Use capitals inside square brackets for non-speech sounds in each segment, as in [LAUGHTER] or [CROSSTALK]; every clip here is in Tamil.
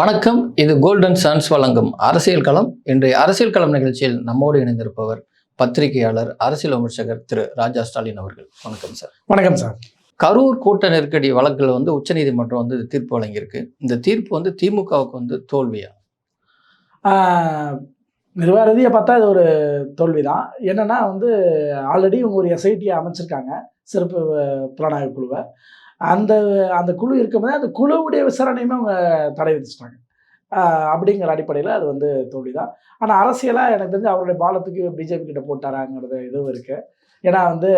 வணக்கம். இது கோல்டன் சன்ஸ் வழங்கும் அரசியல் களம். இன்றைய அரசியல் களம் நிகழ்ச்சியில் நம்மோடு இணைந்திருப்பவர் பத்திரிகையாளர் அரசியல் விமர்சகர் திரு ராஜா ஸ்டாலின் அவர்கள். வணக்கம் சார் வணக்கம் சார் கரூர் கூட்ட நெருக்கடி வழக்கில் வந்து உச்சநீதிமன்றம் வந்து தீர்ப்பு வழங்கியிருக்கு. இந்த தீர்ப்பு வந்து திமுகவுக்கு வந்து தோல்வியா? ரீதியாக பார்த்தா இது ஒரு தோல்வி தான் என்னென்னா வந்து ஆல்ரெடி இவங்க ஒரு எஸ்ஐடியை அமைச்சிருக்காங்க. சிறப்பு புலனாய்வு குழுவை. அந்த அந்த குழு இருக்கும்போது அந்த குழுவுடைய விசாரணையுமே அவங்க தடை விதிச்சிட்டாங்க. அப்படிங்கிற அடிப்படையில் அது வந்து தோல்வி தான் ஆனால் அரசியலாக எனக்கு தெரிஞ்சு அவருடைய பாலத்துக்கு பிஜேபி கிட்ட போட்டாராங்கிறது இதுவும் இருக்குது ஏன்னா வந்து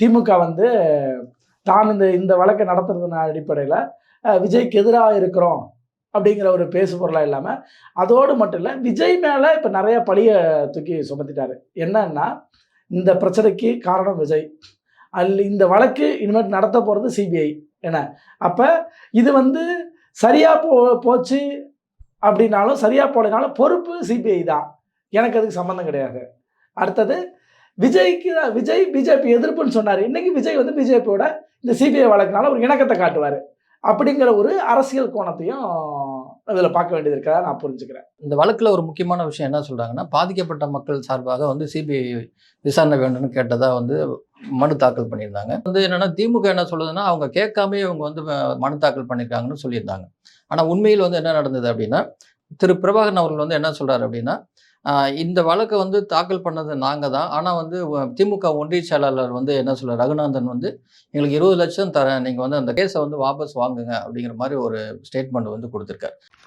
திமுக வந்து தான் இந்த இந்த வழக்கை நடத்துறதுன அடிப்படையில் விஜய்க்கு எதிராக இருக்கிறோம் அப்படிங்கிற ஒரு பேசு பொருளாக இல்லாமல் அதோடு மட்டும் இல்லை விஜய் மேலே இப்போ நிறைய பழிய தூக்கி சுமத்திட்டாரு. என்னன்னா இந்த பிரச்சனைக்கு காரணம் விஜய். அல்ல இந்த வழக்கு இனிமேல் நடத்த போகிறது சிபிஐ என. அப்போ இது வந்து சரியாக போ போச்சு அப்படின்னாலும் சரியாக போலனாலும் பொறுப்பு சிபிஐ தான். எனக்கு அதுக்கு சம்மந்தம் கிடையாது. அடுத்தது விஜய்க்கு தான் விஜய் பிஜேபி எதிர்ப்புன்னு சொன்னார். இன்றைக்கி விஜய் வந்து பிஜேபியோட இந்த சிபிஐ வழக்குனால ஒரு இணக்கத்தை காட்டுவார். அப்படிங்கிற ஒரு அரசியல் கோணத்தையும் அதில் பார்க்க வேண்டியது இருக்கிறதா நான் புரிஞ்சுக்கிறேன். இந்த வழக்கில் ஒரு முக்கியமான விஷயம் என்ன சொல்கிறாங்கன்னா பாதிக்கப்பட்ட மக்கள் சார்பாக வந்து சிபிஐ விசாரணை வேண்டும்னு கேட்டதாக வந்து மனு தாக்கல் பண்ணியிருந்தாங்க. வந்து என்னென்னா திமுக என்ன சொல்லுதுன்னா அவங்க கேட்காம இவங்க வந்து மனு தாக்கல் பண்ணியிருக்காங்கன்னு சொல்லியிருந்தாங்க. ஆனால் உண்மையில் வந்து என்ன நடந்தது அப்படின்னா திரு பிரபாகரன் அவர்கள் வந்து என்ன சொல்கிறார் அப்படின்னா இந்த வழக்கை வந்து தாக்கல் பண்ணது நாங்கள் தான். ஆனால் வந்து திமுக ஒன்றிய செயலாளர் வந்து என்ன சொல்கிறார் ரகுநாதன் வந்து எங்களுக்கு இருபது லட்சம் தரேன். நீங்கள் வந்து அந்த கேஸை வந்து வாபஸ் வாங்குங்க. அப்படிங்கிற மாதிரி ஒரு ஸ்டேட்மெண்ட் வந்து கொடுத்துருக்காரு.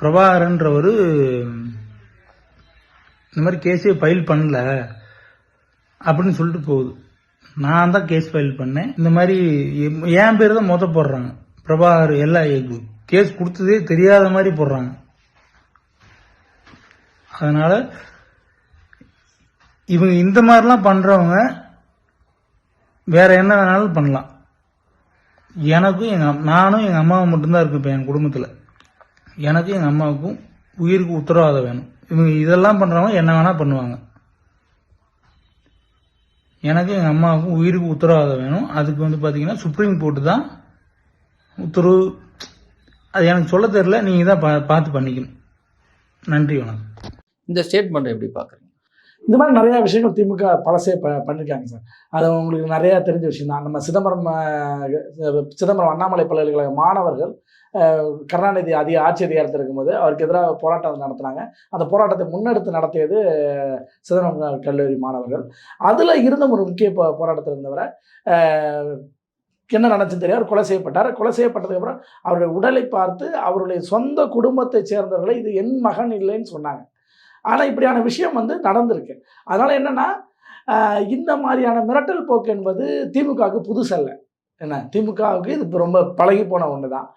பிரபாகரன்றவர் இந்த மாதிரி கேஸே ஃபைல் பண்ணல அப்படின்னு சொல்லிட்டு போகுது. நான் தான் கேஸ் ஃபைல் பண்ணேன். இந்த மாதிரி என் பேர் தான் மொத்த போடுறாங்க. பிரபாகர் எல்லா கேஸ் கொடுத்ததே தெரியாத மாதிரி போடுறாங்க. அதனால இவங்க இந்த மாதிரிலாம் பண்ணுறவங்க வேற என்ன வேணாலும் பண்ணலாம். எனக்கும் எங்கள் நானும் எங்கள் அம்மாவும் மட்டும்தான் இருக்கு இப்போ என் குடும்பத்தில். எனக்கும் எங்கள் அம்மாவுக்கும் உயிருக்கு உத்தரவாதம் வேணும். இவங்க இதெல்லாம் பண்ணுறவங்க என்ன வேணால் பண்ணுவாங்க. எனக்கும் எங்கள் அம்மாவுக்கும் உயிருக்கு உத்தரவாதம் வேணும். அதுக்கு வந்து பார்த்தீங்கன்னா சுப்ரீம் கோர்ட்டு தான் உத்தரவு. அது எனக்கு சொல்ல தெரியல. நீங்கள் தான் பா- பார்த்து பண்ணிக்கணும். நன்றி வணக்கம். இந்த ஸ்டேட்மெண்ட்டை எப்படி பார்க்குறீங்க இந்த மாதிரி நிறைய விஷயங்கள் திமுக பழசே ப பண்ணியிருக்காங்க சார். அது உங்களுக்கு நிறைய தெரிஞ்ச விஷயம் தான். நம்ம சிதம்பரம் சிதம்பரம் அண்ணாமலை பல்கலைக்கழக மாணவர்கள் கருணாநிதி அதிக ஆட்சி அதிகாரத்தில் இருக்கும்போது அவருக்கு எதிராக போராட்டம் நடத்தினாங்க. அந்த போராட்டத்தை முன்னெடுத்து நடத்தியது சிதம்பரம் கல்லூரி மாணவர்கள். அதில் இருந்த ஒரு முக்கிய போ போராட்டத்தில் இருந்தவரை என்ன நடந்துச்சு தெரியும் அவர் கொலை செய்யப்பட்டார். கொலை செய்யப்பட்டதுக்கப்புறம் அவருடைய உடலை பார்த்து அவருடைய சொந்த குடும்பத்தை சேர்ந்தவர்களை இது என் மகன் இல்லைன்னு சொன்னாங்க. ஆனால் இப்படியான விஷயம் வந்து நடந்திருக்கு. அதனால் என்னென்னா இந்த மாதிரியான மிரட்டல் போக்கு என்பது திமுகவுக்கு புதுசல்ல என்ன? திமுகவுக்கு இது இப்போ ரொம்ப பழகி போன ஒன்று தான்.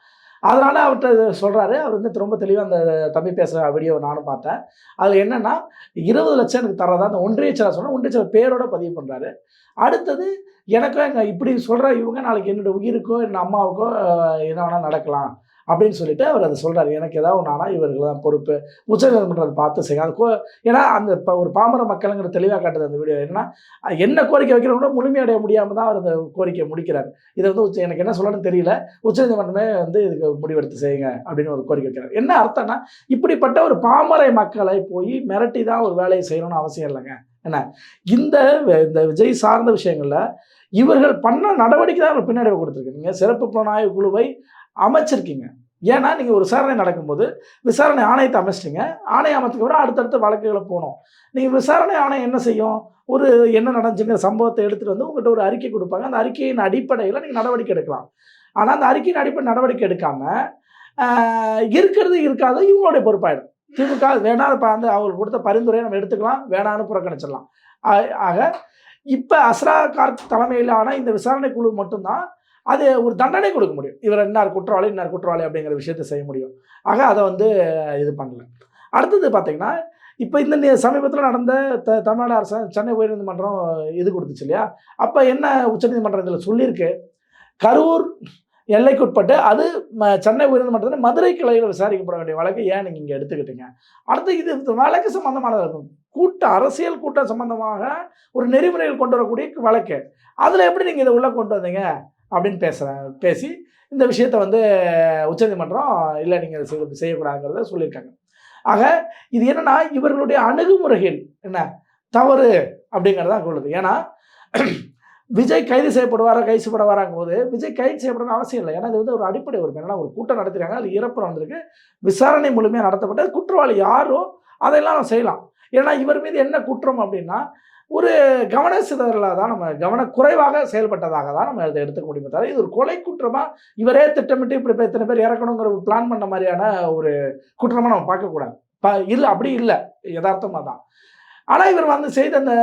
அதனால் அவர்கிட்ட சொல்கிறாரு அவர் வந்து ரொம்ப தெளிவாக அந்த தம்பி பேசுகிற வீடியோ நானும் பார்த்தேன். அதில் என்னென்னா இருபது லட்சம் எனக்கு தரதா அந்த ஒன்றிய செயலர் சொன்னால் ஒன்றிய பேரோட பதிவு பண்ணுறாரு அடுத்தது எனக்கும் எங்கள் இப்படி சொல்கிற இவங்க நாளைக்கு என்னோடய உயிருக்கோ என் அம்மாவுக்கோ என்ன வேணால் நடக்கலாம். அப்படின்னு சொல்லிட்டு அவர் அதை சொல்கிறார் எனக்கு ஏதாவது ஒன்று ஆனால் இவர்கள் தான் பொறுப்பு. உச்சநீதிமன்றம் அதை பார்த்து செய்யும் அது கோ ஏன்னா அந்த இப்போ ஒரு பாமர மக்களுங்கிற தெளிவாக காட்டுது அந்த வீடியோ என்னன்னா என்ன கோரிக்கை வைக்கிறவங்க கூட முழுமையடைய முடியாமல் தான் அவர் அந்த கோரிக்கையை முடிக்கிறார். இதை வந்து உச்ச எனக்கு என்ன சொல்லணும்னு தெரியல. உச்சநீதிமன்றமே வந்து இதுக்கு முடிவெடுத்து செய்யுங்க அப்படின்னு ஒரு கோரிக்கை வைக்கிறார். என்ன அர்த்தம்னா இப்படிப்பட்ட ஒரு பாமரை மக்களை போய் மிரட்டி தான் ஒரு வேலையை செய்யணும்னு அவசியம் இல்லைங்க. என்ன? இந்த இந்த விஜய் சார்ந்த விஷயங்களில் இவர்கள் பண்ண நடவடிக்கை தான் ஒரு பின்னடைவு கொடுத்துருக்கு நீங்கள் சிறப்பு புலனாய்வு குழுவை அமைச்சிருக்கீங்க. ஏன்னா நீங்கள் ஒரு விசாரணை நடக்கும்போது விசாரணை ஆணையத்தை அமைச்சிட்டிங்க. ஆணையம் அமைச்சதுக்கப்புறம் அடுத்தடுத்த வழக்குகளை போகணும் நீங்கள் விசாரணை ஆணையம் என்ன செய்யும்? ஒரு என்ன நடந்துச்சுங்கிற சம்பவத்தை எடுத்துகிட்டு வந்து உங்கள்கிட்ட ஒரு அறிக்கை கொடுப்பாங்க. அந்த அறிக்கையின் அடிப்படையில் நீங்கள் நடவடிக்கை எடுக்கலாம். ஆனால் அந்த அறிக்கையின் அடிப்படை நடவடிக்கை எடுக்காமல் இருக்கிறது இருக்காது இவங்களுடைய பொறுப்பாயிடும். திமுக வேணாம் இப்போ வந்து அவங்களுக்கு கொடுத்த பரிந்துரையை நம்ம எடுத்துக்கலாம். வேணான்னு புறக்கணிச்சிடலாம். ஆ- ஆக இப்போ அஸ்ரா கார்க் தலைமையிலான இந்த விசாரணை குழு மட்டும்தான் அது ஒரு தண்டனை கொடுக்க முடியும். இவர் இன்னார் குற்றவாளி இன்னார் குற்றவாளி அப்படிங்கிற விஷயத்தை செய்ய முடியும். ஆக அதை வந்து இது பண்ணல. அடுத்தது பார்த்தீங்கன்னா இப்போ இந்த சமீபத்தில் நடந்த த தமிழ்நாடு அரசு சென்னை உயர்நீதிமன்றம் இது கொடுத்துச்சு இல்லையா? அப்போ என்ன உச்சநீதிமன்றம் இதில் சொல்லியிருக்கு? கரூர் எல்லைக்குட்பட்டு அது சென்னை உயர்நீதிமன்றத்தில் மதுரை கிளையில் விசாரிக்கப்பட வேண்டிய வழக்கு ஏன் நீங்கள் இங்கே எடுத்துக்கிட்டீங்க? அடுத்து இது வழக்கு சம்மந்தமானதாக இருக்கும் கூட்ட அரசியல் கூட்டம் சம்பந்தமாக ஒரு நெறிமுறைகள் கொண்டு வரக்கூடிய வழக்கு. அதில் எப்படி நீங்கள் இதை உள்ளே கொண்டு வந்தீங்க? அப்படின்னு பேசுகிறேன் பேசி இந்த விஷயத்தை வந்து உச்சநீதிமன்றம் இல்லை நீங்கள் செய்ய செய்யக்கூடாதுங்கிறத சொல்லியிருக்காங்க. ஆக இது என்னன்னா இவர்களுடைய அணுகுமுறைகள் என்ன? தவறு அப்படிங்கிறதா கொள்ளுது. ஏன்னா விஜய் கைது செய்யப்படுவாரா கைது செய்யப்படுவாராங்கும் போது விஜய் கைது செய்யப்படணும் அவசியம் இல்லை. ஏன்னா இது வந்து ஒரு அடிப்படை ஒரு ஏன்னா ஒரு கூட்டம் நடத்திருக்காங்க அது இறப்பு நடந்திருக்கு விசாரணை முழுமையாக நடத்தப்பட்ட குற்றவாளி யாரோ அதையெல்லாம் நம்ம செய்யலாம். ஏன்னா இவர் மீது என்ன குற்றம் அப்படின்னா ஒரு கவன சிதறலாக தான் நம்ம கவனக்குறைவாக செயல்பட்டதாக தான் நம்ம இதை எடுத்துக்க முடியுமே. தவிர இது ஒரு கொலை குற்றமாக இவரே திட்டமிட்டு இப்படி இப்ப இத்தனை பேர் இறக்கணுங்கிற ஒரு பிளான் பண்ண மாதிரியான ஒரு குற்றமாக நம்ம பார்க்கக்கூடாது. ப இல்லை அப்படி இல்லை. யதார்த்தமாக தான். ஆனால் இவர் வந்து செய்த அந்த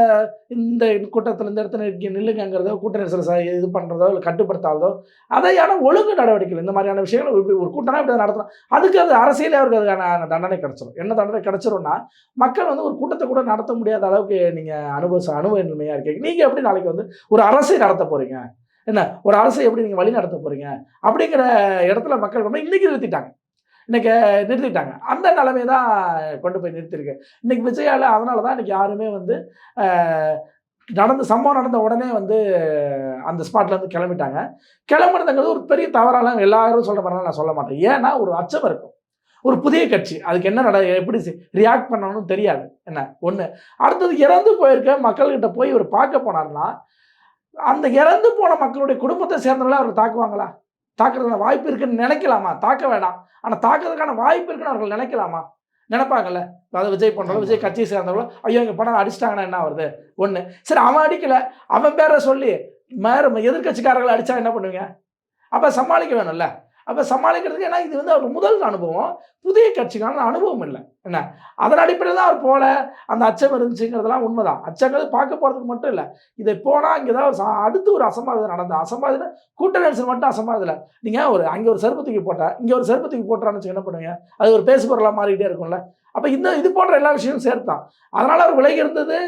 இந்த கூட்டத்தில் இந்த இடத்துல நில்லுங்கிறதோ கூட்ட நெரிசலை ச- இது பண்ணுறதோ இல்லை கட்டுப்படுத்தாதோ அதையான ஒழுங்கு நடவடிக்கைகள் இந்த மாதிரியான விஷயங்கள் இப்படி ஒரு கூட்டம்னா இப்படி நடத்தலாம் அதுக்கு அது அரசியலே அவருக்கு அதுக்கான தண்டனை கிடச்சிரும். என்ன தண்டனை கிடச்சிரும்னா மக்கள் வந்து ஒரு கூட்டத்தை கூட நடத்த முடியாத அளவுக்கு நீங்கள் அனுபவ அனுபவமையாக இருக்கீங்க. நீங்கள் எப்படி நாளைக்கு வந்து ஒரு அரசை நடத்த போகிறீங்க என்ன? ஒரு அரசை எப்படி நீங்கள் வழி நடத்த போகிறீங்க அப்படிங்கிற இடத்துல மக்கள் கொண்டு இன்றைக்கி நிறுத்திட்டாங்க. இன்னைக்கு நிறுத்திட்டாங்க. அந்த நிலைமை தான் கொண்டு போய் நிறுத்திருக்கு இன்னைக்கு விஜயால அதனால தான் இன்னைக்கு யாருமே வந்து நடந்த சம்பவம் நடந்த உடனே வந்து அந்த ஸ்பாட்லேருந்து கிளம்பிட்டாங்க. கிளம்புறதுங்கிறது ஒரு பெரிய தவறாலாம் எல்லாரும் சொல்ற மாதிரி நான் சொல்ல மாட்டேன். ஏன்னா ஒரு அச்சம் இருக்கும். ஒரு புதிய கட்சி. அதுக்கு என்ன நட எப்படி ரியாக்ட் பண்ணணும்னு தெரியாது. என்ன? ஒன்று அடுத்தது இறந்து போயிருக்க மக்கள்கிட்ட போய் இவர் பார்க்க போனார்னா அந்த இறந்து போன மக்களுடைய குடும்பத்தை சேர்ந்தவங்கள அவர் தாக்குவாங்களா? தாக்குறதுக்கான வாய்ப்பு இருக்குன்னு நினைக்கலாமா? தாக்க வேண்டாம் ஆனால் தாக்குறதுக்கான வாய்ப்பு இருக்குன்னு அவர்கள் நினைக்கலாமா? நினைப்பாங்கல்ல? அதாவது விஜய் பண்ணுறவங்க விஜய் கட்சியை சேர்ந்தவங்களோ ஐயோ இங்கே பணம் அடிச்சிட்டாங்கன்னா என்ன வருது ஒன்று சரி அவன் அடிக்கல. அவன் பேரை சொல்லி மேற எதிர்கட்சிக்காரர்களை அடிச்சா என்ன பண்ணுவீங்க? அப்போ சமாளிக்க வேணும்ல. அப்போ சமாளிக்கிறதுக்கு ஏன்னா இது வந்து அவர் முதல் அனுபவம். புதிய கட்சிக்கான அனுபவம் இல்லை. என்ன? அதன் அடிப்படையில் தான் அவர் போல அந்த அச்சம் இருந்துச்சுங்கிறதெல்லாம் உண்மைதான். அச்சங்கிறது பார்க்க போகிறதுக்கு மட்டும் இல்லை. இதை போனால் இங்கே தான் அடுத்து ஒரு அசம்பாவிதம் நடந்த அசம்பாவிதம் கூட்ட நெரிசல் மட்டும் அசம்பாவிதம் நீங்கள் ஒரு அங்கே ஒரு செருப்பு தூக்கி இங்கே ஒரு செருப்பு தூக்கி போட்டான்னு வச்சு என்ன பண்ணுவீங்க? அது ஒரு பேசு பொருளாக மாறிக்கிட்டே இருக்கும்ல. அப்போ இந்த இது போன்ற எல்லா விஷயமும் சேர்த்தான் அதனால் அவர் விலகி இருந்தது.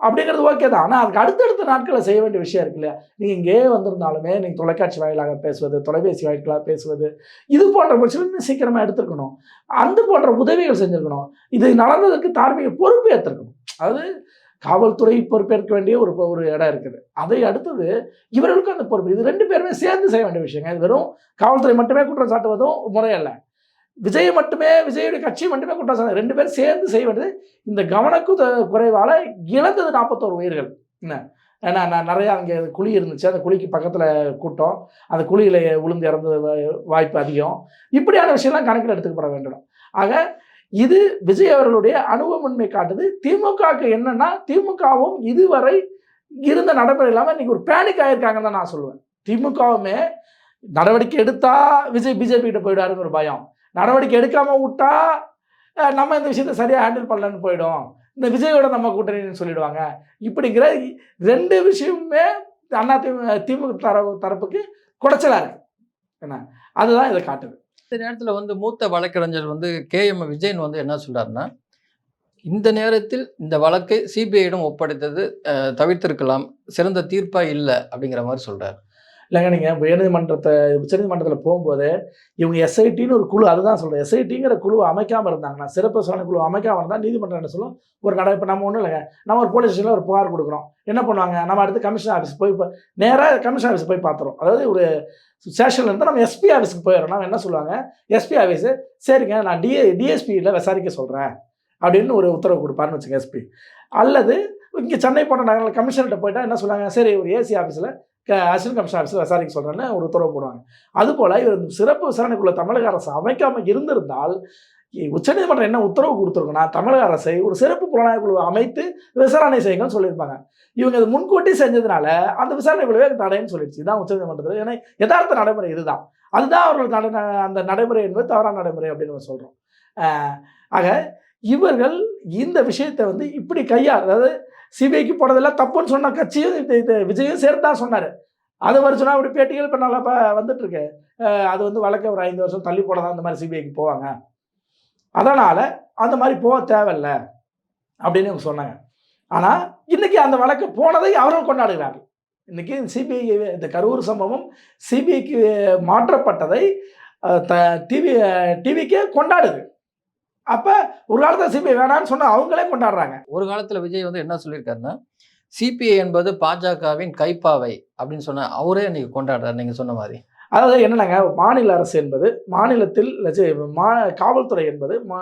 அப்படிங்கிறது ஓகே தான். ஆனால் அதுக்கு அடுத்தடுத்த நாட்களில் செய்ய வேண்டிய விஷயம் இருக்கு இல்லையா? நீங்கள் இங்கேயே வந்திருந்தாலுமே நீங்கள் தொலைக்காட்சி வாயிலாக பேசுவது தொலைபேசி வாயிலாக பேசுவது இது போன்ற பிரச்சனை சீக்கிரமாக எடுத்துருக்கணும். அந்த போன்ற உதவிகள் செஞ்சுருக்கணும். இது நடந்ததுக்கு தார்மீக பொறுப்பு ஏற்றிருக்கணும் அதாவது காவல்துறை பொறுப்பேற்க வேண்டிய ஒரு ஒரு இடம் இருக்குது. அதை அடுத்தது இவர்களுக்கும் அந்த பொறுப்பு. இது ரெண்டு பேருமே சேர்ந்து செய்ய வேண்டிய விஷயங்க. இது வெறும் காவல்துறை மட்டுமே குற்றம் சாட்டுவதும் முறையல்ல விஜய் மட்டுமே விஜயுடைய கட்சி மட்டுமே குற்றம் சார் ரெண்டு பேரும் சேர்ந்து செய்ய வேண்டியது இந்த கவனக்கு குறைவால் இழந்தது நாற்பத்தோரு உயிர்கள். என்ன? ஏன்னா நான் நிறையா அங்கே குழி இருந்துச்சு. அந்த குழிக்கு பக்கத்தில் கூட்டம். அந்த குழியில் விழுந்து இறந்தது வாய்ப்பு அதிகம். இப்படியான விஷயம்லாம் கணக்கில் எடுத்துக்கப்பட வேண்டும். ஆக இது விஜய் அவர்களுடைய அனுபவமின்மை காட்டுது. திமுகவுக்கு என்னன்னா திமுகவும் இதுவரை இருந்த நடைமுறை இல்லாமல் இன்னைக்கு ஒரு பேனிக் ஆகியிருக்காங்கன்னு தான் நான் சொல்லுவேன். திமுகவுமே நடவடிக்கை எடுத்தால் விஜய் பிஜேபி கிட்ட போயிடுவாருங்கிற ஒரு பயம். நடவடிக்கை எடுக்காமல் விட்டா நம்ம இந்த விஷயத்தை சரியாக ஹேண்டில் பண்ணலன்னு போயிடும். இந்த விஜயோட நம்ம கூட்டணின்னு சொல்லிடுவாங்க. இப்படிங்கிற ரெண்டு விஷயமுமே அண்ணா திமுக திமுக தரப்பு தரப்புக்கு குடைச்சலா இருக்கு. என்ன? அதுதான் இதை காட்டுது. இந்த நேரத்தில் வந்து மூத்த வழக்கறிஞர் வந்து கே எம் விஜயன் வந்து என்ன சொல்கிறாருன்னா இந்த நேரத்தில் இந்த வழக்கை சிபிஐயிடம் ஒப்படைத்தது தவிர்த்திருக்கலாம் சிறந்த தீர்ப்பாக இல்லை அப்படிங்கிற மாதிரி சொல்கிறார் இல்லைங்க நீங்கள் உயர்நீதிமன்றத்தை உச்சநீதிமன்றத்தில் போகும்போது இவங்க எஸ்ஐடின்னு ஒரு குழு அதுதான் சொல்கிறேன் எஸ்ஐடிங்கிற குழு அமைக்காமல் இருந்தாங்கன்னா சிறப்பு விசாரணை குழு அமைக்காமல் இருந்தால் நீதிமன்றம் என்ன சொல்லும்? ஒரு நடை இப்போ நம்ம ஒன்றும் இல்லைங்க. நம்ம ஒரு போலீஸ் ஸ்டேஷனில் ஒரு புகார் கொடுக்குறோம். என்ன பண்ணுவாங்க? நம்ம அடுத்து கமிஷன் ஆஃபீஸ் போய் இப்போ நேராக கமிஷன் ஆஃபீஸ் போய் பார்த்துறோம் அதாவது ஒரு ஸ்டேஷன்ல இருந்து நம்ம எஸ்பி ஆஃபீஸ்க்கு போயிடுறோம். நம்ம என்ன சொல்லுவாங்க? எஸ்பி ஆஃபீஸு சரிங்க நான் டிஏ டிஎஸ்பியில் விசாரிக்க சொல்கிறேன் அப்படின்னு ஒரு உத்தரவு கொடுப்பாருன்னு வச்சுங்க எஸ்பி அல்லது இங்கே சென்னை போன்ற நகரில் கமிஷனர்கிட்ட போயிட்டா என்ன சொல்லுவாங்க? சரி ஒரு ஏசி ஆஃபீஸில் அசிஸ்டன்ட் கமிஷன் ஆஃபீஸில் விசாரிக்க சொல்கிறேன்னு ஒரு உத்தரவு போடுவாங்க. அதுபோல் இவர் இந்த சிறப்பு விசாரணைக்குள்ள தமிழக அரசு அமைக்காமல் இருந்திருந்தால் உச்சநீதிமன்றம் என்ன உத்தரவு கொடுத்துருக்குன்னா தமிழக அரசை ஒரு சிறப்பு புலனாய்வு குழு அமைத்து விசாரணை செய்யுங்கன்னு சொல்லியிருப்பாங்க. இவங்க இது முன்கூட்டி செஞ்சதுனால அந்த விசாரணை குழுவே தடைன்னு சொல்லிடுச்சு. இதுதான் உச்சநீதிமன்றத்தில் ஏன்னா யதார்த்த நடைமுறை இதுதான். அதுதான் அவர்கள் நட அந்த நடைமுறை என்பது தவறான நடைமுறை அப்படின்னு நம்ம சொல்கிறோம் ஆக இவர்கள் இந்த விஷயத்தை வந்து இப்படி கையால் அதாவது சிபிஐக்கு போனதெல்லாம் தப்புன்னு சொன்ன கட்சியும் இது இது விஜயும் சேர்த்து தான் சொன்னார். அது வருஷம்னா அப்படி பேட்டிகள் இப்போ நல்லா இப்போ வந்துட்டு இருக்கு அது வந்து வழக்க ஒரு ஐந்து வருஷம் தள்ளி போட தான் இந்த மாதிரி சிபிஐக்கு போவாங்க. அதனால் அந்த மாதிரி போக தேவையில்ல அப்படின்னு இவங்க சொன்னாங்க. ஆனால் இன்னைக்கு அந்த வழக்கு போனதை அவர்கள் கொண்டாடுகிறார்கள். இன்னைக்கு சிபிஐ இந்த கரூர் சம்பவம் சிபிஐக்கு மாற்றப்பட்டதை த டிவி டிவிக்கே கொண்டாடுது. அப்போ ஒரு காலத்தில் சிபிஐ வேணான்னு சொன்னால் அவங்களே கொண்டாடுறாங்க. ஒரு காலத்துல விஜய் வந்து என்ன சொல்லியிருக்காருன்னா சிபிஐ என்பது பாஜகவின் கைப்பாவை அப்படின்னு சொன்ன அவரே இன்னைக்கு கொண்டாடுறாரு நீங்க சொன்ன மாதிரி. அதாவது என்னன்னாங்க? மாநில அரசு என்பது மாநிலத்தில் மா காவல்துறை என்பது மா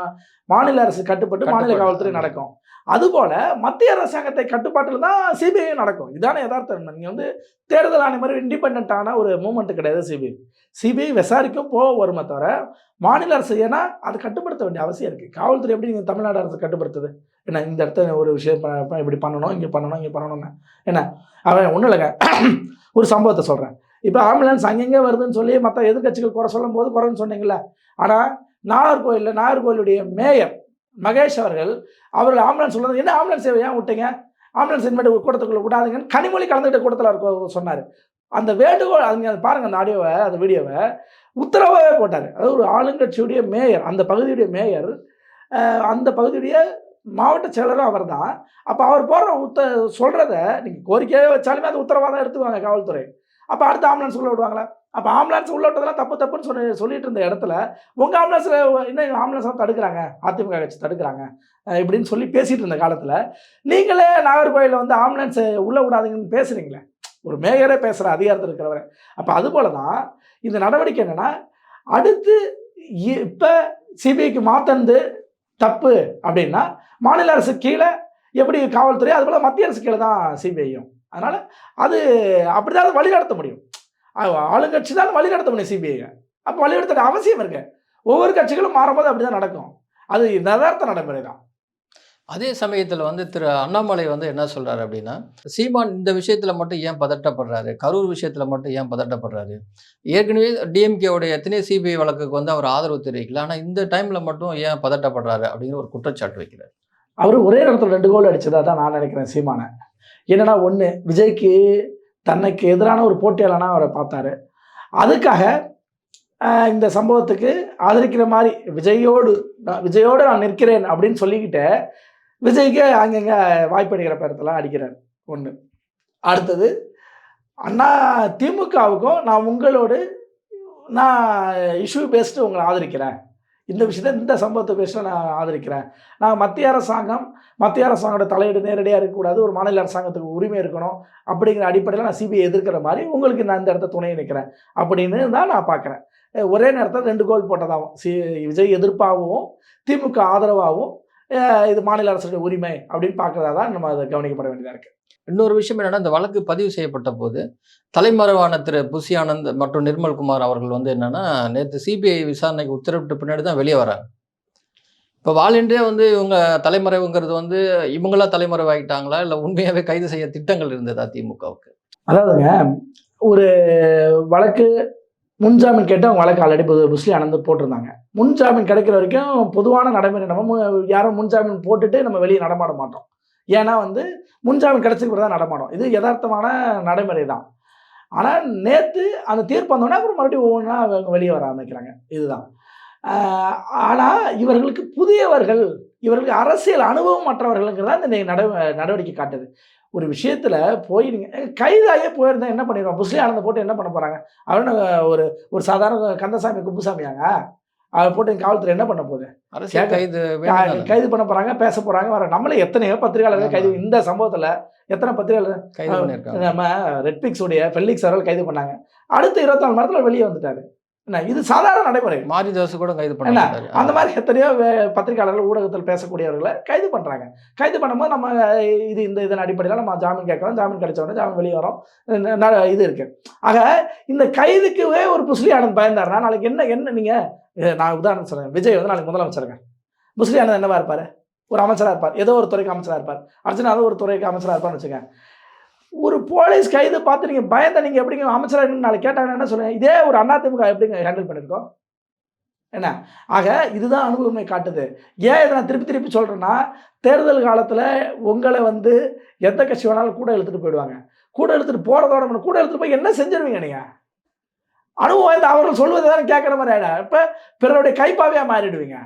மாநில அரசு கட்டுப்பட்டு மாநில. காவல்துறை நடக்கும். அதுபோல மத்திய அரசாங்கத்தை கட்டுப்பாட்டில் தான் சிபிஐ நடக்கும். இதானே யதார்த்தம். நீங்கள் வந்து தேர்தல் ஆணையம் மாதிரி இண்டிபெண்ட்டான ஒரு மூமெண்ட் கிடையாது சிபிஐ. சிபிஐ விசாரிக்கும் போக வருமே தவிர மாநில அரசு ஏன்னா அது கட்டுப்படுத்த வேண்டிய அவசியம் இருக்குது காவல்துறை எப்படி நீங்கள் தமிழ்நாடு அரசு கட்டுப்படுத்துது? என்ன இந்த இடத்துல ஒரு விஷயம் இப்படி பண்ணணும் இங்கே பண்ணணும் இங்கே பண்ணணும்னு. என்ன அவன் ஒன்றும் இல்லைங்க. [CLEARS THROAT] ஒரு சம்பவத்தை சொல்கிறேன் இப்போ ஆம்புலன்ஸ் அங்கங்கே வருதுன்னு சொல்லி மற்ற எதிர்க்கட்சிகள் குறை சொல்லும் போது குறைன்னு சொன்னீங்களே ஆனால் நாகர்கோயிலில் நாகர்கோயிலுடைய மேயர் மகேஷ் அவர்கள் அவர்கள் ஆம்புலன்ஸ் சொல்லுறது என்ன ஆம்புலன்ஸ் ஏன் விட்டீங்க? ஆம்புலன்ஸ் இனிமேட்டு கூட்டத்துக்குள்ளே விடாதீங்கன்னு கனிமொழி கலந்துக்கிட்ட கூட்டத்தில் இருக்க சொன்னார். அந்த வேண்டுகோள் அங்கே பாருங்க அந்த ஆடியோவை அந்த வீடியோவை உத்தரவாகவே போட்டாங்க அதாவது ஒரு ஆளுங்கட்சியுடைய மேயர் அந்த பகுதியுடைய மேயர் அந்த பகுதியுடைய மாவட்ட செயலரும் அவர் தான் அப்போ அவர் போடுற உத்த சொல்கிறத நீங்கள் கோரிக்கையே வச்சாலுமே அது உத்தரவாக தான் எடுத்துக்குவாங்க காவல்துறை. அப்போ அடுத்த ஆம்புலன்ஸ் உள்ள விடுவாங்களா? அப்போ ஆம்புலன்ஸ் உள்ள விட்டதெல்லாம் தப்பு தப்புன்னு சொல்லி சொல்லிட்டு இருந்த இடத்துல உங்கள் ஆம்புலன்ஸில் இன்னும் ஆம்புலன்ஸ்லாம் தடுக்கிறாங்க? அதிமுக கட்சி தடுக்கிறாங்க. இப்படின்னு சொல்லி பேசிகிட்டு இருந்த காலத்தில் நீங்களே நாகர்கோயிலில் வந்து ஆம்புலன்ஸ் உள்ளே விடாதீங்கன்னு பேசுகிறீங்களே ஒரு மேயரே பேசுகிற அதிகாரத்தில் இருக்கிறவர். அப்போ அதுபோல தான் இந்த நடவடிக்கை என்னென்னா அடுத்து இப்போ சிபிஐக்கு மாத்தந்து தப்பு அப்படின்னா மாநில அரசு கீழே எப்படி காவல்துறை அதுபோல் மத்திய அரசு கீழே தான் சிபிஐயும். அதனால் அது அப்படி தான் வழி நடத்த முடியும் ஆளுங்கட்சி தான் வழி நடத்த முடியும் சிபிஐயை. அப்போ வழி நடத்த அவசியம் இருக்கு. ஒவ்வொரு கட்சிகளும் மாறும்போது அப்படி தான் நடக்கும். அது யதார்த்த நடைமுறை தான் அதே சமயத்தில் வந்து திரு அண்ணாமலை வந்து என்ன சொல்கிறாரு அப்படின்னா சீமான் இந்த விஷயத்தில் மட்டும் ஏன் பதட்டப்படுறாரு? கரூர் விஷயத்தில் மட்டும் ஏன் பதட்டப்படுறாரு? ஏற்கனவே டிஎம்கேவுடைய எத்தனையோ சிபிஐ வழக்குக்கு வந்து அவர் ஆதரவு தெரிவிக்கல. ஆனால் இந்த டைமில் மட்டும் ஏன் பதட்டப்படுறாரு அப்படிங்கிற ஒரு குற்றச்சாட்டு வைக்கிறார். அவர் ஒரே இடத்துல ரெண்டு கோல் அடிச்சதா தான் நான் நினைக்கிறேன் சீமானை. என்னன்னா ஒன்று விஜய்க்கு தன்னைக்கு எதிரான ஒரு போட்டியாளனா அவரை பார்த்தாரு. அதுக்காக இந்த சம்பவத்துக்கு ஆதரிக்கிற மாதிரி விஜயோடு நான் விஜயோடு நான் நிற்கிறேன் அப்படின்னு சொல்லிக்கிட்டு விஜய்க்கு அங்கங்கே வாய்ப்படிக்கிற பேரத்தெல்லாம் அடிக்கிறார் ஒன்று அடுத்தது அண்ணா திமுகவுக்கும் நான் உங்களோடு நான் இஷ்யூ பேஸ்ட்டு உங்களை ஆதரிக்கிறேன். இந்த விஷயத்தை இந்த சம்பவத்தை பேசிட்டு நான் ஆதரிக்கிறேன். நான் மத்திய அரசாங்கம் மத்திய அரசாங்கோட தலையீடு நேரடியாக இருக்கக்கூடாது ஒரு மாநில அரசாங்கத்துக்கு உரிமை இருக்கணும் அப்படிங்கிற அடிப்படையில் நான் சிபிஐ எதிர்க்கிற மாதிரி உங்களுக்கு நான் இந்த இடத்த துணையை நிற்கிறேன் அப்படின்னு தான் நான் பார்க்குறேன் ஒரே நேரத்தில் ரெண்டு கோல் போட்டதாகவும் சி விஜய் எதிர்ப்பாகவும் திமுக ஆதரவாகவும் இது மாநில அரசுடைய உரிமை அப்படின்னு பார்க்குறதா தான் நம்ம அதை கவனிக்கப்பட வேண்டியதாக இருக்குது இன்னொரு விஷயம் என்னன்னா இந்த வழக்கு பதிவு செய்யப்பட்ட போது தலைமறைவான திரு. புசி ஆனந்த் மற்றும் நிர்மல்குமார் அவர்கள் வந்து என்னன்னா நேற்று சிபிஐ விசாரணைக்கு உத்தரவிட்ட பின்னாடி தான் வெளியே வராங்க. இப்போ வாலண்டே வந்து இவங்க தலைமறைவுங்கிறது வந்து இவங்களா தலைமறைவாகிட்டாங்களா இல்லை உண்மையாகவே கைது செய்ய திட்டங்கள் இருந்ததா திமுகவுக்கு? அதாவதுங்க ஒரு வழக்கு முன்ஜாமீன் கேட்டு அவங்க வழக்கு ஆல்ரெடி புஸ்லி ஆனந்த் போட்டிருந்தாங்க. முன்ஜாமீன் கிடைக்கிற வரைக்கும் பொதுவான நடைமுறை நம்ம மு- யாரும் முன்ஜாமீன் போட்டுட்டு நம்ம வெளியே நடமாட மாட்டோம். ஏன்னா வந்து முன்ஜாமீன் கிடைச்சதுக்கு தான் நடமாடும். இது யதார்த்தமான நடைமுறை தான். ஆனால் நேற்று அந்த தீர்ப்பு வந்தோடனே அப்புறம் மறுபடியும் ஒவ்வொன்றா அவங்க வெளியே வர ஆரம்பிக்கிறாங்க. இதுதான். ஆனால் இவர்களுக்கு புதியவர்கள் இவர்களுக்கு அரசியல் அனுபவம் மற்றவர்களுங்கிறதா இந்த நடவடிக்கை காட்டுது. ஒரு விஷயத்தில் போய் நீங்கள் கைதாகியே போயிருந்தா என்ன பண்ணிடுவோம் புஸ்லி ஆனந்த போட்டு என்ன பண்ண போகிறாங்க அவன் ஒரு ஒரு சாதாரண கந்தசாமி குப்புசாமியாங்க? அவர் போட்டு காவல்துறை என்ன பண்ண போகுது? கைது கைது பண்ண போகிறாங்க பேச போகிறாங்க வர நம்மளே எத்தனையோ பத்திரிகையாளர்கள் கைது இந்த சம்பவத்தில் எத்தனை பத்திரிகையாளர் கைது பண்ணியிருக்காங்க. நம்ம ரெட்பிக்ஸ் உடைய ஃபெல்லிக்ஸ் அவர்கள் கைது பண்ணாங்க. அடுத்த இருபத்தி நாலு மணி நேரத்தில் வெளியே வந்துட்டாரு. என்ன இது சாதாரண நடைமுறை. மாரிதாஸ் கூட கைது? பண்ணாரு அந்த மாதிரி எத்தனையோ பத்திரிகையாளர்கள் ஊடகத்தில் பேசக்கூடியவர்களை கைது பண்ணுறாங்க கைது பண்ணும்போது நம்ம இது இந்த இதன் அடிப்படையில் நம்ம ஜாமீன் கேட்கறோம் ஜாமீன் கிடைச்ச உடனே ஜாமீன் வெளியே வரோம். இது இருக்கு. ஆக இந்த கைதுக்குவே ஒரு புஸ்லி ஆனந்த் பயந்தாருன்னா நாளைக்கு என்ன என்ன நீங்கள் நான் உதாரணம் சொல்றேன். விஜய் வந்து நாளைக்கு முதலமைச்சருங்க. புஸ்லி ஆனந்த் என்னவா இருப்பார்? ஒரு அமைச்சராக இருப்பார். ஏதோ ஒரு துறைக்கு அமைச்சராக இருப்பார். அர்ஜுனா ஒரு துறைக்கு அமைச்சராக இருப்பார்னு வச்சுக்கோங்க. ஒரு போலீஸ் கைது பார்த்து நீங்கள் பயந்த நீங்கள் எப்படிங்க அமைச்சராக நாளைக்கு கேட்டாங்கன்னா என்ன சொல்லுங்கள் இதே ஒரு அதிமுக எப்படிங்க ஹேண்டில் பண்ணியிருக்கோம்? என்ன? ஆக இதுதான் அனுபவமே காட்டுது. ஏன் இதை நான் திருப்பி திருப்பி சொல்கிறேன்னா தேர்தல் காலத்தில் உங்களை வந்து எந்த கட்சி வேணாலும் கூட இழுத்துட்டு போயிடுவாங்க. கூட இழுத்துட்டு போகிறதோட கூட இழுத்துட்டு போய் என்ன செஞ்சிருவீங்க நீங்கள் அனுபவம் இந்த அவர்கள் சொல்வதை தானே கேட்குற மாதிரி ஆகிடும் இப்போ பிறருடைய கைப்பாவையாக மாறிடுவீங்க.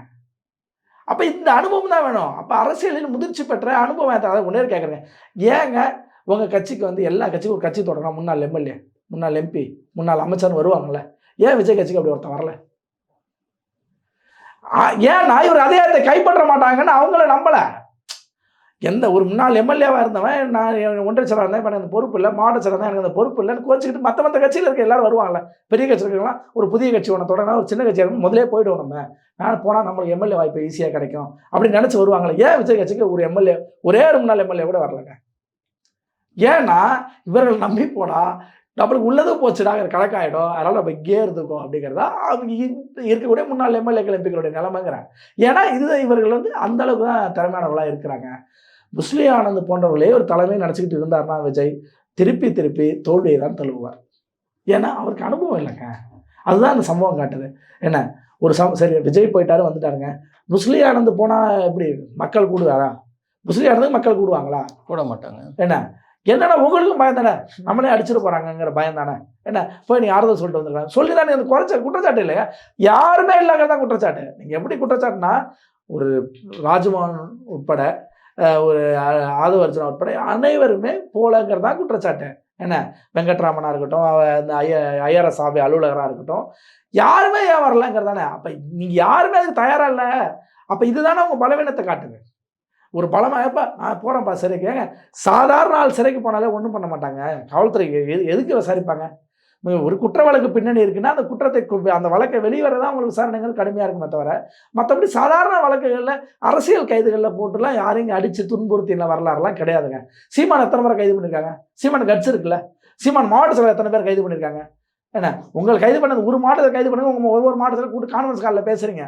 அப்போ இந்த அனுபவம் தான் வேணும். அப்போ அரசியலில் முதிர்ச்சி பெற்ற அனுபவம் அதை ஒன்றே கேட்குறேங்க ஏங்க உங்கள் கட்சிக்கு வந்து எல்லா கட்சிக்கும் ஒரு கட்சி தொடங்கணும் முன்னாள் எம்எல்ஏ முன்னாள் எம்பி முன்னாள் அமைச்சர்னு வருவாங்கல்ல. ஏன் விஜய் கட்சிக்கு அப்படி ஒருத்தன் வரல? ஏன்னா இவர் அதே கைப்பற்ற மாட்டாங்கன்னு அவங்கள நம்பல. எந்த ஒரு முன்னாள் எம்எல்ஏவாக இருந்தவன் நான் ஒன்றிய செயலாளர் இருந்தேன் இப்போ எனக்கு பொறுப்பு இல்லை மாவட்ட செயலாளர் தான் எனக்கு அந்த பொறுப்பு இல்லைன்னு கோச்சிக்கிட்டு மற்ற மற்ற கட்சியில் இருக்க எல்லாரும் வருவாங்கல்ல. பெரிய கட்சி இருக்கலாம் ஒரு புதிய கட்சி ஒன்று தொடங்கினா ஒரு சின்ன கட்சி முதலே போயிடுவோம் நம்ம. நான் போனால் நம்மளுக்கு எம்எல்ஏ வாய்ப்பு ஈஸியாக கிடைக்கும். அப்படின்னு நினச்சி வருவாங்களே ஏன் விஜய் கட்சிக்கு ஒரு எம்எல்ஏ ஒரே ஒரு முன்னாள் எம்எல்ஏ கூட வரலங்க? ஏன்னா இவர்கள் நம்பி போனா நம்மளுக்கு உள்ளது போச்சுடா கணக்காயிடும். அதனால நம்ம இங்கே இருந்துக்கோம் அப்படிங்கிறதா அவங்க இருக்கக்கூடிய முன்னாள் எம்எல்ஏக்கள் எம்பிக்களுடைய நிலைமைங்கிறேன் ஏன்னா இது இவர்கள் வந்து அந்த அளவுக்கு தான் திறமையானவர்களாக இருக்கிறாங்க. முஸ்லிம் ஆனந்த் போன்றவர்களே ஒரு தலைமை நினச்சிக்கிட்டு இருந்தாருன்னா விஜய் திருப்பி திருப்பி தோல்வியை தான் தழுவுவார். ஏன்னா அவருக்கு அனுபவம் இல்லைங்க. அதுதான் அந்த சம்பவம் காட்டுது. என்ன? ஒரு சம் சரி விஜய் போயிட்டாரு வந்துட்டாருங்க. முஸ்லிம் ஆனந்த் போனால் எப்படி மக்கள் கூடுவாரா? முஸ்லிம் ஆனந்துக்கு மக்கள் கூடுவாங்களா? போட மாட்டாங்க என்ன? என்னடா உங்களுக்கும் பயம் தானே? நம்மளே அடிச்சிட்டு போகிறாங்கங்கிற பயம் தானே? என்ன? போய் நீ ஆறுதல் சொல்லிட்டு வந்துருக்காங்க சொல்லி தானே அந்த குறைச்ச குற்றச்சாட்டு இல்லையா? யாருமே இல்லாத தான் குற்றச்சாட்டு. நீங்கள் எப்படி குற்றச்சாட்டுனா ஒரு ராஜ்மோகன் உட்பட ஒரு ஆ- ஆதவ அர்ஜுனா உட்பட அனைவருமே போலங்கிறது தான் குற்றச்சாட்டு. என்ன? வெங்கட்ராமனாக இருக்கட்டும் அவ- இந்த ஐய ஐஆர்எஸ் ஆபி அலுவலகராக இருக்கட்டும் யாருமே ஏன் வரலங்கிறதானே? அப்போ நீங்கள் யாருமே அதுக்கு தயாராக இல்லை. அப்போ இதுதானே உங்கள் பலவீனத்தை காட்டுது. ஒரு பலமாகப்பா நான் போகிறேன்ப்பா சிறைக்கு. ஏங்க சாதாரண ஆள் சிறைக்கு போனாலே ஒன்றும் பண்ண மாட்டாங்க. காவல்துறை எது எதுக்கு விசாரிப்பாங்க? ஒரு குற்ற வழக்கு பின்னணி இருக்குன்னா அந்த குற்றத்தை அந்த வழக்கை வெளிவரதான் உங்களுக்கு விசாரணைகள் கடுமையாக இருக்குமே தவிர மற்றபடி சாதாரண வழக்குகளில் அரசியல் கைதுகளில் போட்டுலாம் யாரையும் அடித்து துன்புறுத்தின வரலாறுலாம் கிடையாதுங்க. சீமான் எத்தனை முறை கைது பண்ணியிருக்காங்க சீமான் கட்சி இருக்குல்ல? சீமான் மாவட்ட செயலர் எத்தனை பேர் கைது பண்ணியிருக்காங்க என்ன உங்களை கைது பண்ணது ஒரு மாவட்டத்தை கைது பண்ணுங்க உங்கள் ஒவ்வொரு மாவட்டத்தில் கூட்டு கான்ஃபரன்ஸ் காலில் பேசுகிறீங்க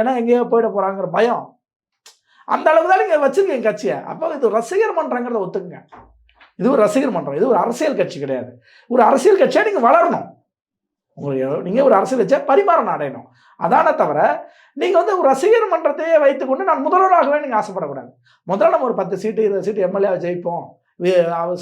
ஏன்னா எங்கேயோ போயிட போகிறாங்கிற பயம். அந்த அளவு தான் நீங்கள் வச்சுருக்கீங்க கட்சியை. அப்போ இது ரசிகர் மன்றங்கிறத ஒத்துக்குங்க. இது ஒரு ரசிகர் மன்றம். இது ஒரு அரசியல் கட்சி கிடையாது. ஒரு அரசியல் கட்சியாக நீங்கள் வளரணும். உங்களுக்கு நீங்கள் ஒரு அரசியல் கட்சியாக பரிமாறம் அடையணும். அதானே தவிர நீங்கள் வந்து ஒரு ரசிகர் மன்றத்தையே வைத்துக்கொண்டு நான் முதல்வராகவே நீங்கள் ஆசைப்படக்கூடாது. முதல்ல நம்ம ஒரு பத்து சீட்டு இருபது சீட்டு எம்எல்ஏ ஜெயிப்போம்.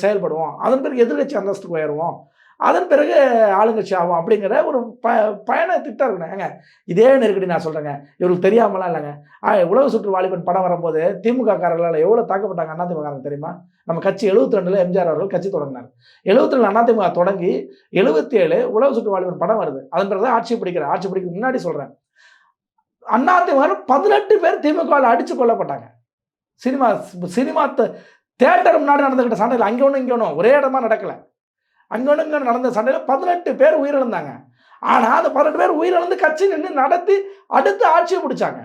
செயல்படுவோம். அதன் பிறகு எதிர்கட்சி அந்தஸ்துக்கு உயருவோம். அதன் பிறகு ஆளுங்கட்சி ஆகும் அப்படிங்கிற ஒரு ப பயண திட்டம் இருக்கணும் ஏங்க இதே நெருக்கடி நான் சொல்கிறேங்க இவருக்கு தெரியாமலாம் இல்லைங்க. ஆ, உலக சுற்று வாலிபன் படம் வரும்போது திமுக காரர்களால் எவ்வளோ தாக்கப்பட்டாங்க அண்ணா திமுக தெரியுமா? நம்ம கட்சி எழுபத்தி எம்ஜிஆர் அவர்கள் கட்சி தொடங்கினார். எழுபத்தி ரெண்டு அதிமுக தொடங்கி எழுபத்தி ஏழு உலக சுற்று வாலிபன் படம் வருது. அதன் பிறகு தான் ஆட்சி பிடிக்கிற ஆட்சி பிடிக்க முன்னாடி சொல்கிறேன் அதிமுக பதினெட்டு பேர் திமுகவில் அடித்து கொல்லப்பட்டாங்க. சினிமா சினிமா தேட்டர் முன்னாடி நடந்துக்கிட்ட சண்டையில் அங்கே ஒன்றும் இங்கே ஒன்றும் ஒரே இடமா நடக்கலை. அங்கே நடந்த சண்டையில் பதினெட்டு பேர் உயிரிழந்தாங்க. ஆனால் அந்த பதினெட்டு பேர் உயிரிழந்து கட்சி நின்று நடத்தி அடுத்து ஆட்சியை பிடிச்சாங்க.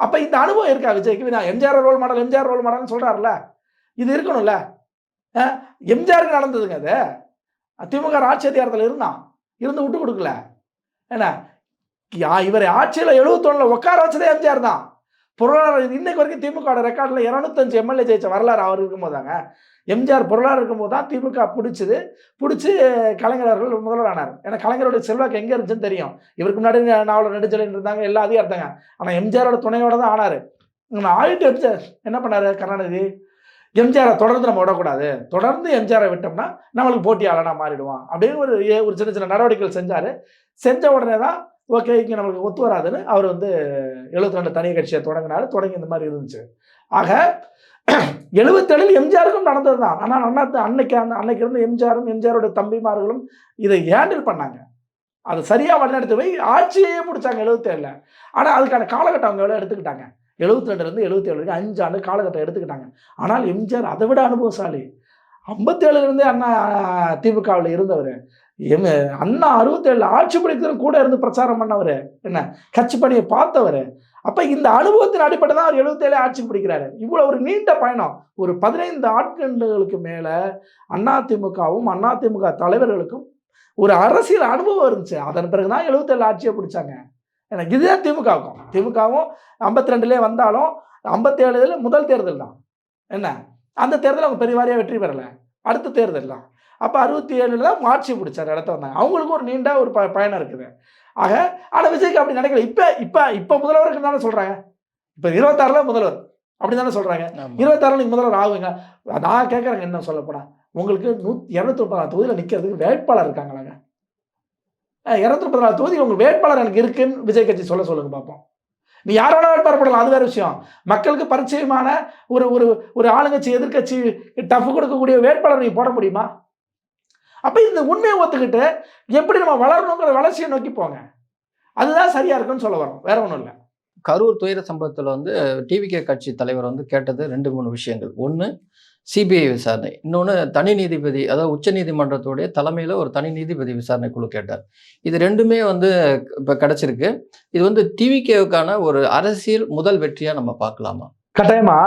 அப்போ இந்த அனுபவம் இருக்கா விஜய்க்கு? நான் MGR role model MGR role மாடல்னு சொல்கிறாருல இது இருக்கணும்ல. அஹ், எம்ஜிஆருக்கு நடந்ததுங்க அது. திமுக ஆட்சி அதிகாரத்தில் இருந்தான். இருந்து விட்டு கொடுக்கல. என்ன? யா- இவரை ஆட்சியில் எழுபத்தொன்னில் உட்கார வச்சதே எம்ஜிஆர் தான். பொருளாதார இன்னைக்கு வரைக்கும் திமுக ரெக்கார்டில் இரநூத்தஞ்சு எம்எல்ஏ ஜெயிச்ச வரலாறு அவர் இருக்கும்போதாங்க எம்ஜிஆர் பொருளாக இருக்கும்போது தான் திமுக பிடிச்சது. பிடிச்சி கலைஞர் அவர்கள் முதல்வர் ஆனார். ஏன்னா கலைஞருடைய செல்வாக்கு எங்கே இருந்துச்சுன்னு தெரியும். இவருக்கு முன்னாடி நாவலர் நெடுஞ்சலின் இருந்தாங்க எல்லா அதிகம் இருந்தாங்க ஆனால் எம்ஜிஆரோட துணையோட தான் ஆனார். ஆயிட்டு எம்ஜிஆர் என்ன பண்ணார் கருணாநிதி? எம்ஜிஆரை தொடர்ந்து நம்ம விடக்கூடாது. தொடர்ந்து எம்ஜிஆரை விட்டோம்னா நம்மளுக்கு போட்டியாளனா மாறிடுவான். அப்படின்னு ஒரு ஏ- ஒரு சின்ன சின்ன நடவடிக்கைகள் செஞ்சார். செஞ்ச உடனே தான் ஓகே இங்கே நம்மளுக்கு ஒத்து வராதுன்னு அவர் வந்து எழுபத்தி ரெண்டு தனி கட்சியை தொடங்கினார். தொடங்கி இந்த மாதிரி இருந்துச்சு. ஆக எழுபத்தேழில் எம்ஜிஆருக்கும் நடந்தது தான். ஆனால் அண்ணா அன்னைக்கு அந்த அன்னைக்கு இருந்த எம்ஜிஆரும் எம்ஜிஆரோட தம்பிமார்களும் இதை ஹேண்டில் பண்ணாங்க. அது சரியாக வழிநடத்தி போய் ஆட்சியே பிடிச்சாங்க எழுபத்தேழில். ஆனால் அதுக்கான காலகட்டம் அவங்க எவ்வளோ எடுத்துக்கிட்டாங்க. எழுபத்தி ரெண்டுலேருந்து எழுபத்தி ஏழு வரைக்கும் அஞ்சு ஆண்டு காலகட்டம் எடுத்துக்கிட்டாங்க. ஆனால் எம்ஜிஆர் அதை விட அனுபவசாலி. ஐம்பத்தேழுலேருந்தே அண்ணா திமுகவில் இருந்தவர். எம் அண்ணா அறுபத்தேழு ஆட்சி பிடிக்கிறதும் கூட இருந்து பிரச்சாரம் பண்ணவர். என்ன? கட்சி பணியை பார்த்தவர். அப்போ இந்த அனுபவத்தின் அடிப்படை தான் அவர் எழுபத்தேழு ஆட்சி பிடிக்கிறாரு. இவ்வளோ ஒரு நீண்ட பயணம். ஒரு பதினைந்து ஆட்கண்டுகளுக்கு மேல அதிமுகவும் அதிமுக தலைவர்களுக்கும் ஒரு அரசியல் அனுபவம் இருந்துச்சு. அதன் பிறகு தான் எழுபத்தேழு ஆட்சியை பிடிச்சாங்க. எனக்கு இதுதான் திமுகவுக்கும். திமுகவும் ஐம்பத்தி ரெண்டுலேயே வந்தாலும் ஐம்பத்தேழுல முதல் தேர்தல் தான். என்ன? அந்த தேர்தல் அவங்க பெரிய வாரியாக வெற்றி பெறலை. அடுத்த தேர்தல் தான். அப்போ அறுபத்தி ஏழில் தான் ஆட்சி பிடிச்சார் இடத்த வந்தாங்க. அவங்களுக்கும் ஒரு நீண்ட ஒரு ப பயணம் இருக்குது. ஆக ஆனால் விஜய்க்கு அப்படி நினைக்கல இப்போ இப்போ இப்போ முதல்வருக்கு தானே சொல்கிறாங்க இப்போ இருபத்தாறில் முதல்வர். அப்படி தானே சொல்கிறாங்க. இருபத்தாறில் நீங்கள் முதல்வர் ஆகுங்க. நான் கேட்குறேங்க என்ன சொல்லப்போனா உங்களுக்கு நூ இரநூத்தி முப்பதாம் தொகுதியில் நிற்கிறதுக்கு வேட்பாளர் இருக்காங்களாங்க. இரநூத்தி முப்பதாம் தொகுதி உங்கள் வேட்பாளர் எனக்கு இருக்குன்னு விஜய் கட்சி சொல்ல சொல்லுங்க பார்ப்போம் நீ யார் வேணா வேட்பாளர் போடலாம். அது வேற விஷயம். மக்களுக்கு பரிச்சயமான ஒரு ஒரு ஒரு ஆளுங்கட்சி எதிர்க்கட்சி டஃப் கொடுக்கக்கூடிய வேட்பாளர் நீ போட முடியுமா? அப்போ இந்த உண்மையை ஒத்துக்கிட்டு எப்படி நம்ம வளரணுங்கிற வளர்ச்சியை நோக்கி போங்க. அதுதான் சரியா இருக்குன்னு சொல்ல வரோம் வேற ஒன்றும் இல்லை. கரூர் துயர சம்பவத்தில் வந்து டிவிகே கட்சி தலைவர் வந்து கேட்டது ரெண்டு மூணு விஷயங்கள். ஒன்று சிபிஐ விசாரணை. இன்னொன்று தனி நீதிபதி அதாவது உச்ச நீதிமன்றத்துடைய தலைமையில் ஒரு தனி நீதிபதி விசாரணை குழு கேட்டார். இது ரெண்டுமே வந்து இப்போ கிடச்சிருக்கு. இது வந்து டிவிகேவுக்கான ஒரு அரசியல் முதல் வெற்றியாக நம்ம பார்க்கலாமா? கட்டாயமா?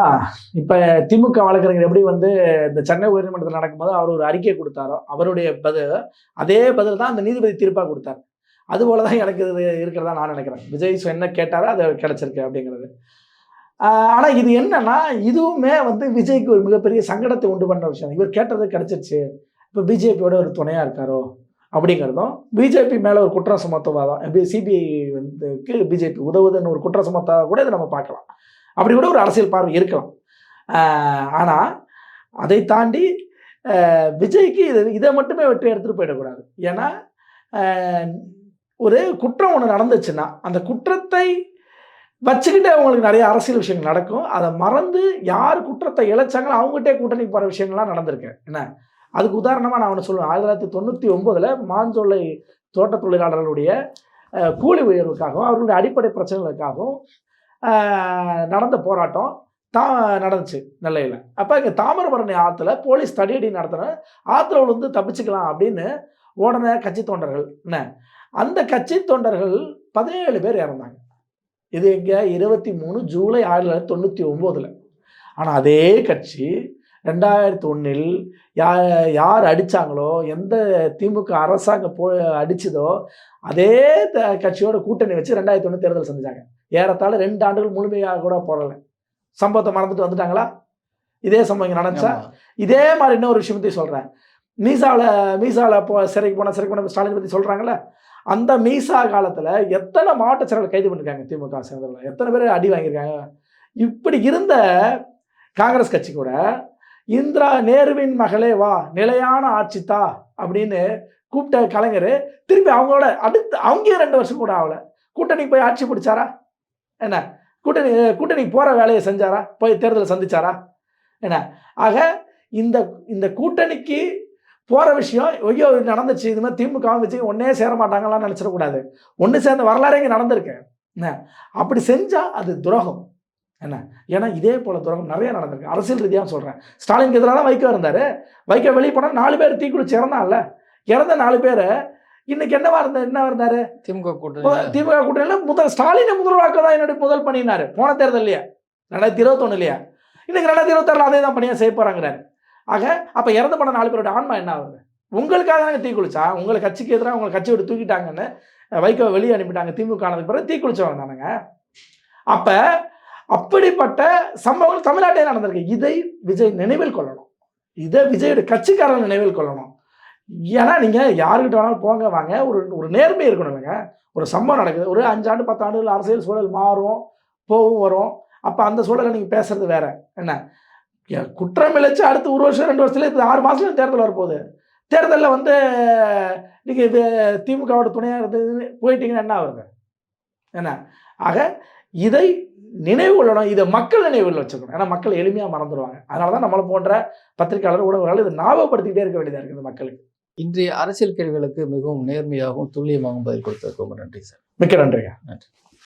இப்ப திமுக வழக்கறிஞர் எப்படி வந்து இந்த சென்னை உயர்நீதிமன்றத்தில் நடக்கும்போது அவர் ஒரு அறிக்கை கொடுத்தாரோ அவருடைய பதில் அதே பதில் தான் அந்த நீதிபதி தீர்ப்பா கொடுத்தார். அது போல தான் எனக்கு இது இருக்கிறதா நான் நினைக்கிறேன். விஜய் என்ன கேட்டாரோ அது கிடைச்சிருக்கு அப்படிங்கிறது. ஆனால் ஆனா இது என்னன்னா இதுவுமே வந்து விஜய்க்கு ஒரு மிகப்பெரிய சங்கடத்தை உண்டு பண்ண விஷயம். இவர் கேட்டது கிடைச்சிருச்சு. இப்போ பிஜேபியோட ஒரு துணையா இருக்காரோ அப்படிங்கிறதும் பிஜேபி மேலே ஒரு குற்றம் சுமத்துவாதம் சிபிஐ வந்து பிஜேபி உதவுதுன்னு ஒரு குற்றம் சுமத்தாத கூட இதை நம்ம பார்க்கலாம். அப்படி கூட ஒரு அரசியல் பார்வை இருக்கலாம். ஆனால் அதை தாண்டி விஜய்க்கு இது இதை மட்டுமே வெற்றி எடுத்துகிட்டு போயிடக்கூடாது. ஏன்னா ஒரு குற்றம் ஒன்று நடந்துச்சுன்னா அந்த குற்றத்தை வச்சுக்கிட்டு அவங்களுக்கு நிறைய அரசியல் விஷயங்கள் நடக்கும். அதை மறந்து யார் குற்றத்தை இழைச்சாங்களோ அவங்ககிட்டே கூட்டணி போகிற விஷயங்கள்லாம் நடந்திருக்கு. என்ன? அதுக்கு உதாரணமாக நான் ஒன்று சொல்லுவேன். ஆயிரத்தி தொள்ளாயிரத்தி தொண்ணூற்றி ஒம்போதில் மாஞ்சோலை தோட்ட தொழிலாளர்களுடைய கூலி உயர்வுக்காகவும் அவர்களுடைய அடிப்படை பிரச்சனைகளுக்காகவும் நடந்த போராட்டம் தா நடந்துச்சு நெல்லையில். அப்போ இங்கே தாமிரபரணி ஆற்றுல போலீஸ் தடியடி நடத்தின ஆற்றுல விழுந்து தப்பிச்சுக்கலாம் அப்படின்னு ஓடின கட்சி தொண்டர்கள் என்ன? அந்த கட்சி தொண்டர்கள் பதினேழு பேர் இறந்தாங்க. இது எங்கே? இருபத்தி மூணு ஜூலை ஆயிரத்தி தொள்ளாயிரத்தி தொண்ணூற்றி ஒம்போதில். ஆனால் அதே கட்சி ரெண்டாயிரத்தி ஒன்றில் யா யார் அடித்தாங்களோ எந்த திமுக அரசாங்கம் போ அடித்ததோ அதே த- கட்சியோட கூட்டணி வச்சு ரெண்டாயிரத்தி ஒன்று தேர்தல் செஞ்சாங்க ஏறத்தாழ ரெண்டு ஆண்டுகள் முழுமையாக கூட போடலை. சம்பவத்தை மறந்துட்டு வந்துட்டாங்களா? இதே சம்பவம் இங்கே ஆமா. இதே மாதிரி இன்னொரு விஷயத்தையும் சொல்கிறேன் மீசாவில் மீசாவில் போ சிறைக்கு போன சிறைக்கு போன ஸ்டாலின் பற்றி சொல்கிறாங்கல்ல அந்த மீசா காலத்தில் எத்தனை மாவட்ட செயலர்கள் கைது பண்ணிருக்காங்க திமுக சேர்ந்தவர்கள்? எத்தனை பேர் அடி வாங்கியிருக்காங்க? இப்படி இருந்த காங்கிரஸ் கட்சி கூட இந்திரா நேருவின் மகளே வா நிலையான ஆட்சி தா அப்படின்னு கூப்பிட்ட கலைஞர் திருப்பி அவங்களோட அடுத்து அவங்க ரெண்டு வருஷம் கூட ஆகல. கூட்டணிக்கு போய் ஆட்சி பிடிச்சாரா? என்ன? கூட்டணி கூட்டணிக்கு போகிற வேலையை செஞ்சாரா? போய் தேர்தலை சந்திச்சாரா? என்ன? ஆக இந்த இந்த கூட்டணிக்கு போகிற விஷயம் ஐயோ இது நடந்துச்சு இது மாதிரி திமுக வச்சு ஒன்றே சேர மாட்டாங்களாம் நினச்சிடக்கூடாது ஒன்று சேர்ந்த வரலாறு இங்கே நடந்திருக்கு. என்ன? அப்படி செஞ்சால் அது துரோகம். என்ன? ஏன்னா இதே போல் துரோகம் நிறைய நடந்திருக்கு. அரசியல் ரீதியாக சொல்கிறேன் ஸ்டாலினுக்கு எதிராக தான் வைகோ இருந்தார். வைக்க வெளியே போனால் நாலு பேர் தீக்குளிச்சு இறந்தான்ல இறந்த நாலு பேர் இன்னைக்கு என்னவா இருந்த என்ன இருந்தார் திமுக கூட்டணி. திமுக கூட்டணியில் முதல் ஸ்டாலினை முதல்வராக்க தான் என்னுடைய முதல் பண்ணினார் போன தேர்தல்லையே. ரெண்டாயிரத்தி இருபத்தொன்னுலையே. இன்னைக்கு ரெண்டாயிரத்தி இருபத்தாறில் அதே தான் பணியாக செய்ய போகிறாங்கிறாரு ஆக அப்போ இறந்து போன நாலு பேரோட ஆன்மா என்ன ஆகுது? உங்களுக்காக தானே தீ குளிச்சா? உங்களை கட்சிக்கு எதிராக உங்களை கட்சி விட்டு தூக்கிட்டாங்கன்னு வைகோ வெளியே அனுப்பிட்டாங்க. திமுக ஆனதுக்கு பிறகு தீ குளிச்சவங்க தானுங்க அப்போ அப்படிப்பட்ட சம்பவங்கள் நாட்டிலே நடந்திருக்கு. இதை விஜய் நினைவில் கொள்ளணும். இதை விஜயோட கட்சிக்காரர்கள் நினைவில் கொள்ளணும். ஏன்னா நீங்கள் யாருக்கிட்ட வேணாலும் போங்க வாங்க. ஒரு ஒரு நேர்மை இருக்கணும் இல்லைங்க. ஒரு சம்பவம் நடக்குது. ஒரு அஞ்சாண்டு பத்தாண்டுகள் அரசியல் சூழல் மாறும் போகும் வரும். அப்போ அந்த சூழலை நீங்கள் பேசுறது வேற. என்ன? ஏ, குற்றம் இழைச்சி அடுத்து ஒரு வருஷம் ரெண்டு வருஷத்துல இது ஆறு மாதத்துல தேர்தல் வரப்போகுது. தேர்தலில் வந்து நீங்கள் இது திமுகவோட துணையாக இருந்து போயிட்டீங்கன்னா என்ன ஆகுது என்ன? ஆக இதை நினைவு கொள்ளணும். இதை மக்கள் நினைவில் வச்சுக்கணும். ஏன்னா மக்கள் எளிமையாக மறந்துடுவாங்க அதனால தான் நம்மளை போன்ற பத்திரிகையாளர் ஊடகங்களால் இதை ஞாபகப்படுத்திக்கிட்டே இருக்க வேண்டியதாக இருக்குது மக்களுக்கு. இன்றைய அரசியல் கேள்விகளுக்கு மிகவும் நேர்மையாகவும் துல்லியமாகவும் பதில் கொடுத்ததுக்கு ரொம்ப நன்றி சார். மிக்க நன்றிங்க. நன்றி.